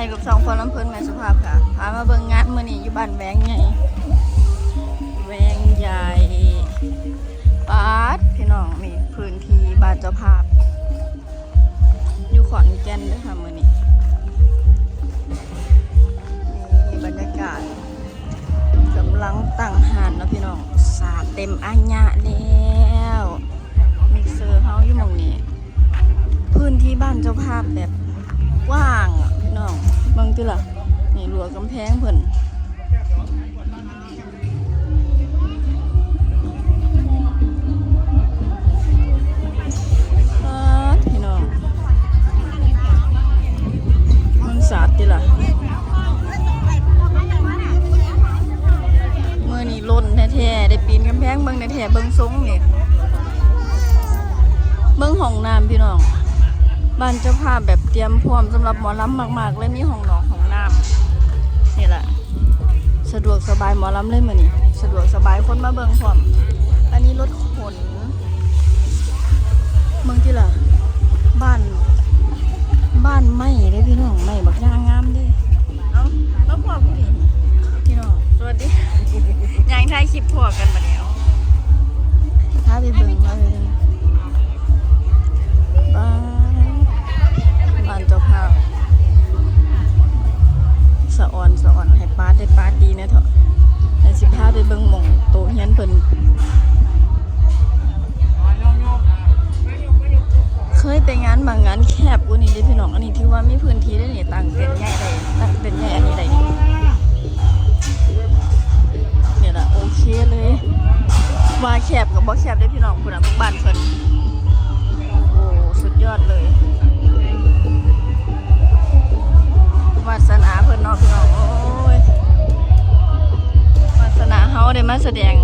ายกับสองคนลำเพิ่นแม่สุภาพค่ะ พามาเบิ่งงานมื้อนี้อยู่บ้านแวงใหญ่แวงใหญ่ปาดพี่น้องนี่พื้นที่บ้านเจ้าภาพ อยู่ขอนแก่นด้วยค่ะมื้อนี้นี่บรรยากาศกำลังตั้งหานเนาะพี่น้องสาดเต็มอัญญะแล้วมิกเซอร์เฮาอยู่หม่องนี้ พื้นที่บ้านเจ้าภาพแบบำแพงเพิ่นพี่น้องมึงสาดติล่ะเมื่อนี้ล้นแท้ๆได้ปีนกำแพงเบิ่งแท้ๆเบิ่งทรงนี่เบิ่งห้องน้ำพี่น้องบ้านเจ้าภาพแบบเตรียมพร้อมสำหรับหมอลำมากๆเลยมีห้องนอน กสบายหมอลำเลยมือนี่สะดวกสบายคนมาเบิ่งพร้อม อันนี้รถขนเมืองที่ล่ะ บ้าน บ้านไม่ได้พี่น้องไม่บักย่างงามดิเอามาพ่อผู้นี้พี่น้องสวัสดียางถ่ายคลิปพ่อกันบัด มาแคบกับบ่แคบได้พี่น้องคุณน่ะเบิ่งบ้านเพิ่นโอ้โหสุดยอดเลยวาสนาเพิ่นเนาะพี่น้องโอ้ยวาสนาเฮาได้มาแสดง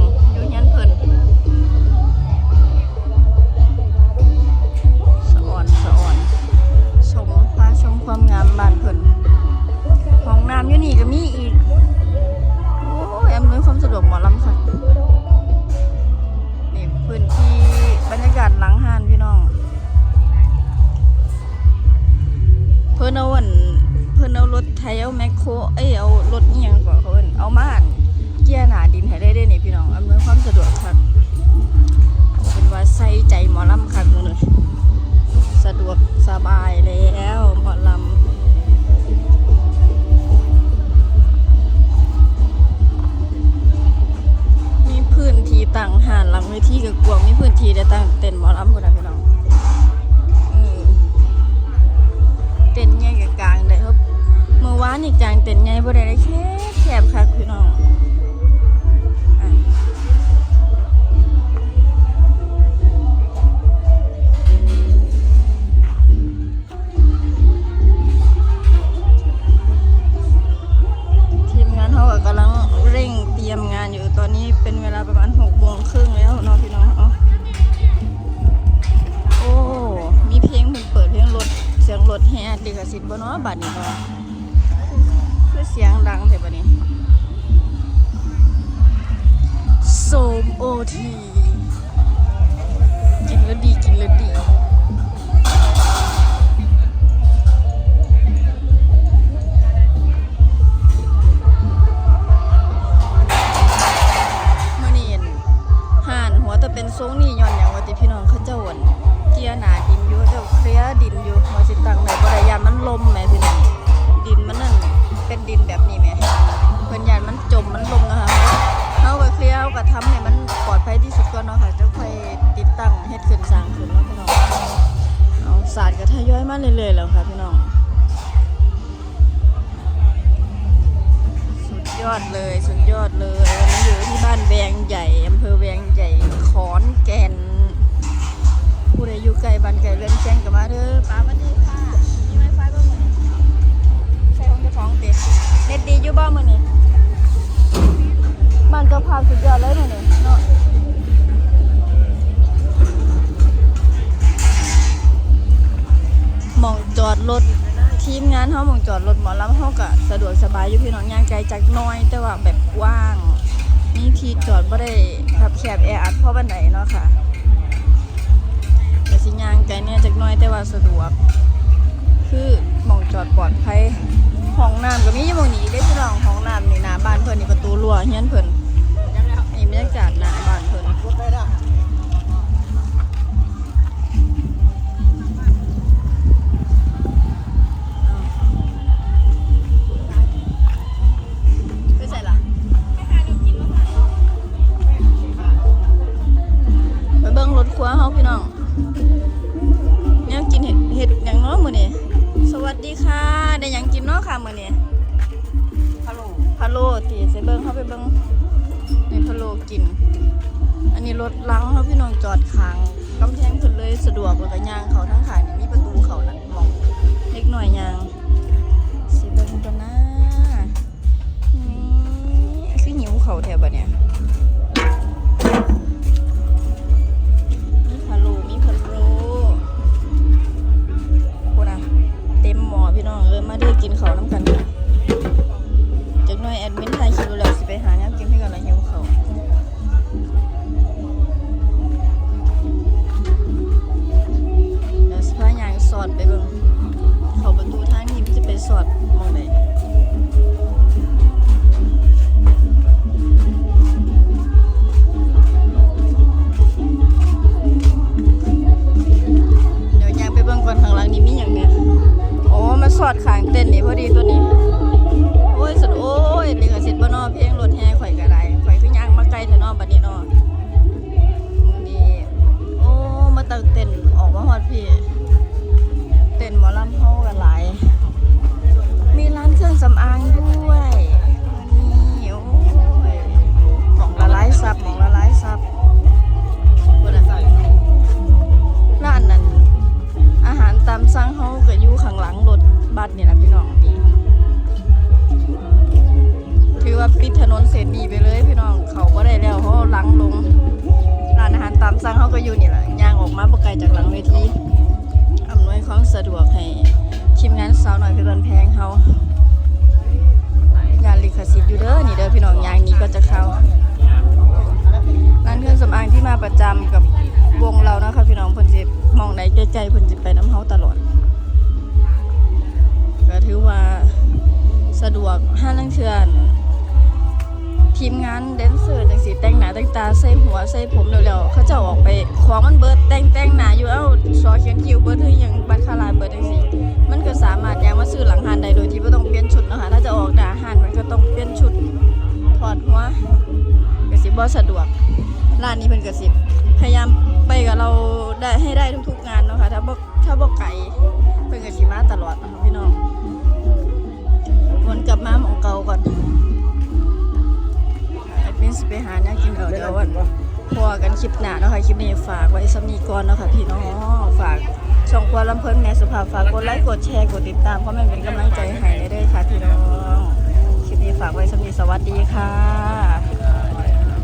คเอ้ยเอารถอียังก่อนเขาเอินเอามานเกียร์หนาดินให้ได้เด้นี่พี่น้องอำนวยความสะดวกคักเป็นว่าใส่ใจหมอลำคักมื้อนี้สะดวกสบายแล้วหมอลำมีพื้นที่ตั้งหานหลังเวทีก็กว้างมีพื้นที่ได้ตั้งเต็นท์หมอลำพุ่นนะพี่น้องเต็นท์ใหญ่ มื่อวานนี่กลางเต็นท์ใหญ่บ่ได้ได้แค่แคบคักพี่น้องทีมงานเขาก็กำลังเร่งเตรียมงานอยู่ตอนนี้เป็นเวลาประมาณ6โมงครึ่งแล้วเนาะพี่น้องเนาะโอ้มีเพลงเพิ่นเปิดเพลงรถเสียงรถแฮร์ดลิขสิทธิ์บ่เนาะบัดนี้เนาะคือเสียงดังเถอะบัดนี้โสมโอที เอาศาสตร์ก็ทยอยมาเรื่อยๆแล้วค่ะพี่น้อง สุดยอดเลยสุดยอดเลยวันนี้อยู่ที่บ้านแวงใหญ่อำเภอแวงใหญ่ขอนแก่นผู้ใดอยู่ไกลบ้านไกลเรือนแจ้งกับมาเด้อป้าวันนี้ค่ะมีไวไฟบ้างไหมใช่ของจ้าของเต็เน็ตดีอยู่บ้างมื้อนี้บ้านเจ้าภาพสุดยอดเลยมื้อนี้เนาะ มองจอดรถทีมงานเขาหมองจอดรถหมอลำเขาก็สะดวกสบายอยู่พี่น้องย่างไกลจากน้อย แต่ว่าแบบกว้างมีที่จอดบ่ได้ขับแคบแออัดเพราะบันไดเนาะค่ะแต่สิย่างไกลเนี่ยจากน้อยแต่ว่าสะดวก คือหมองจอดปลอดภัยห้องน้ำก็มีอยู่หมองนี้ได้พี่น้องห้องน้ำนี่หน้าบ้านเพิ่นนี่ประตูรั้วเฮียนเพิ่นนี่บรรยากาศหน้าบ้านเพิ่น สวัสดีค่ะ ได้หยังกินเนาะค่ะมื้อนี้ฮัลโหลพะโล้ตีใส่เบิ้งเข้าไปเบิ้งในพะโล้กิน อันนี้รถล้างเขาพี่น้องจอดขางกำแพงขึ้นเลยสะดวกแล้วก็ย่างเขาทั้งขางนี่มีประตูเขานั่นมองเล็กหน่อยย่าง ว่าปิดถนนเสนีไปเลยพี่น้องเขาก็ได้แล้วเขาเอาหลังลงร้านอาหารตามสั่งเขาก็อยู่นี่แหละย่างออกมาบ่ไกลจากหลังเวทีอำนวยความสะดวกให้ทีมงานสาวหน่อยเพลินแพงเขางานลิขสิทธิ์อยู่เด้อนี่เด้อพี่น้องยางนี้ก็จะเข้าร้านเครื่องสำอางที่มาประจำกับวงเรานะคะพี่น้องเพิ่นสิมองไหนใกล้ๆเพิ่นสิไปน้ำเฮาตลอดก็ถือว่าสะดวกห้าลังเทือน ทีมงานแดนเซอร์จังสีแต่งหน้าแต่งตาใส่หัวใส่ผมเร็วๆเขาจะออกไปของมันเบิดแต่งแต่งหน้าอยู่เอ้าซอเขียนคิวเบิดคือหยังบัตรคาราเบิดจังสีมันก็สามารถยางมาซื้อหลังหานได้โดยที่ไม่ต้องเปลี่ยนชุดนะคะถ้าจะออกหน้าหานมันก็ต้องเปลี่ยนชุดถอดหัวก็สิบ่สะดวกร้านนี้เพิ่นก็สิพยายามไปกับเราได้ให้ได้ทุกๆงานนะคะถ้าบ่ถ้าบ่ไกลเพิ่นก็สิมาตลอดนะคะพี่น้องวนกลับมาหมองเก่าก่อน ไอ้เป็นสิไปหาเนี่ยกินเอาเดี๋ยววันพอกันคลิปหน้าเนาะค่ะคลิปนี้ฝากไว้สำนีก่อนเนาะค่ะพี่น้องฝากช่องครัวลำเพิ่นแม่สุภาพฝากกดไลค์กดแชร์กดติดตามเพราะมันเป็นกำลังใจให้ได้ด้วยค่ะพี่น้องคลิปนี้ฝากไว้สำนีสวัสดีค่ะ